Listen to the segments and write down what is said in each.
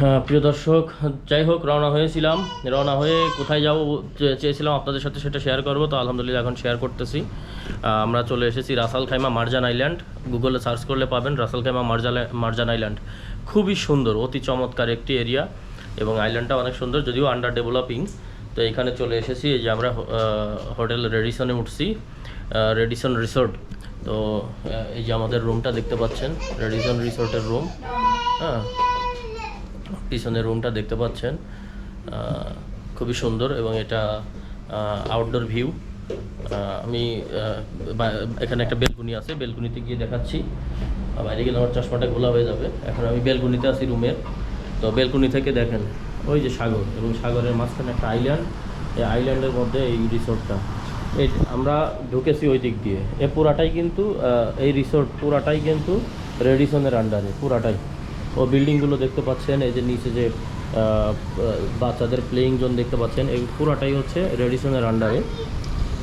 হ্যাঁ, প্রিয় দর্শক যাই হোক রওনা হয়েছিলাম। রওনা হয়ে কোথায় যাব চেয়েছিলাম আপনাদের সাথে সেটা শেয়ার করব। তো আলহামদুলিল্লাহ এখন শেয়ার করতেছি। আমরা চলে এসেছি Ras Al Khaimah Marjan island গুগলে সার্চ করলে পাবেন Ras Al Khaimah Marjan Marjan island খুবই সুন্দর অতি চমৎকার একটি এরিয়া এবং আইল্যান্ডটা অনেক সুন্দর যদিও আন্ডার ডেভেলপিং তো এখানে চলে এসেছি এই যে আমরা হোটেল রেডিসনে উঠছি রেডিসন রিসোর্ট তো এই যে আমাদের রুমটা দেখতে পাচ্ছেন রেডিসন রিসোর্টের রুম হ্যাঁ। পিছনের রুমটা দেখতে পাচ্ছেন। খুবই সুন্দর এবং এটা আউটডোর ভিউ আমি এখানে একটা বেলকুনি আছে বেলকুনিতে গিয়ে দেখাচ্ছি। বাইরে গেলে আমার চশমাটা খোলা হয়ে যাবে। এখন আমি বেলকুনিতে আছি রুমের তো বেলকুনি থেকে দেখেন, ওই যে সাগর এবং সাগরের মাঝখানে একটা আইল্যান্ড এই আইল্যান্ডের মধ্যে এই রিসোর্টটা এই আমরা ঢুকেছি ওই দিক দিয়ে। এ পুরাটাই কিন্তু এই রিসোর্ট পুরাটাই কিন্তু রেডিসনের আন্ডারে পুরাটাই। ও বিল্ডিংগুলো দেখতে পাচ্ছেন, এই যে নিচে যে বাচ্চাদের প্লেয়িং জোন দেখতে পাচ্ছেন, এই পুরাটাই হচ্ছে রেডিসনের আন্ডারে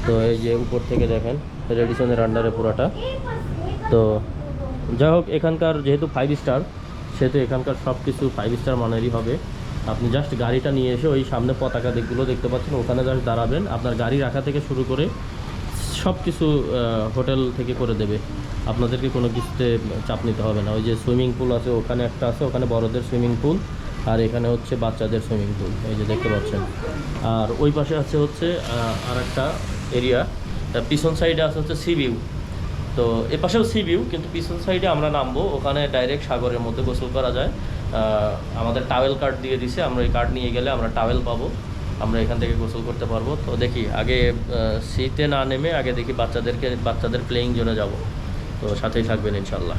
তো এই যে উপর থেকে দেখেন রেডিসনের আন্ডারে পুরাটা। তো যাই হোক, এখানকার যেহেতু ফাইভ স্টার সেহেতু এখানকার সব কিছু ফাইভ স্টার মানেরই হবে। আপনি জাস্ট গাড়িটা নিয়ে এসে ওই সামনে পতাকা দিকগুলো দেখতে পাচ্ছেন, ওখানে জাস্ট দাঁড়াবেন। আপনার গাড়ি রাখা থেকে শুরু করে সব কিছু হোটেল থেকে করে দেবে। আপনাদেরকে কোনো কিছুতে চাপ নিতে হবে না। ওই যে সুইমিং পুল আছে, ওখানে একটা আছে, ওখানে বড়দের সুইমিং পুল, আর এখানে হচ্ছে বাচ্চাদের সুইমিং পুল, এই যে দেখতে পাচ্ছেন। আর ওই পাশে আছে হচ্ছে আর একটা এরিয়া। পিছন সাইডে আছে হচ্ছে সি ভিউ। তো এ পাশেও সি ভিউ, কিন্তু পিছন সাইডে আমরা নামবো। ওখানে ডাইরেক্ট সাগরের মধ্যে গোসল করা যায়। আমাদের টাওয়েল কার্ড দিয়ে দিছে। আমরা এই কার্ড নিয়ে গেলে আমরা টাওয়েল পাবো। আমরা এখান থেকে গোসল করতে পারব। তো দেখি, আগে শীতে না নেমে আগে দেখি বাচ্চাদেরকে, বাচ্চাদের প্লেয়িং জোনে যাব। তো সাথেই থাকবেন ইনশাল্লাহ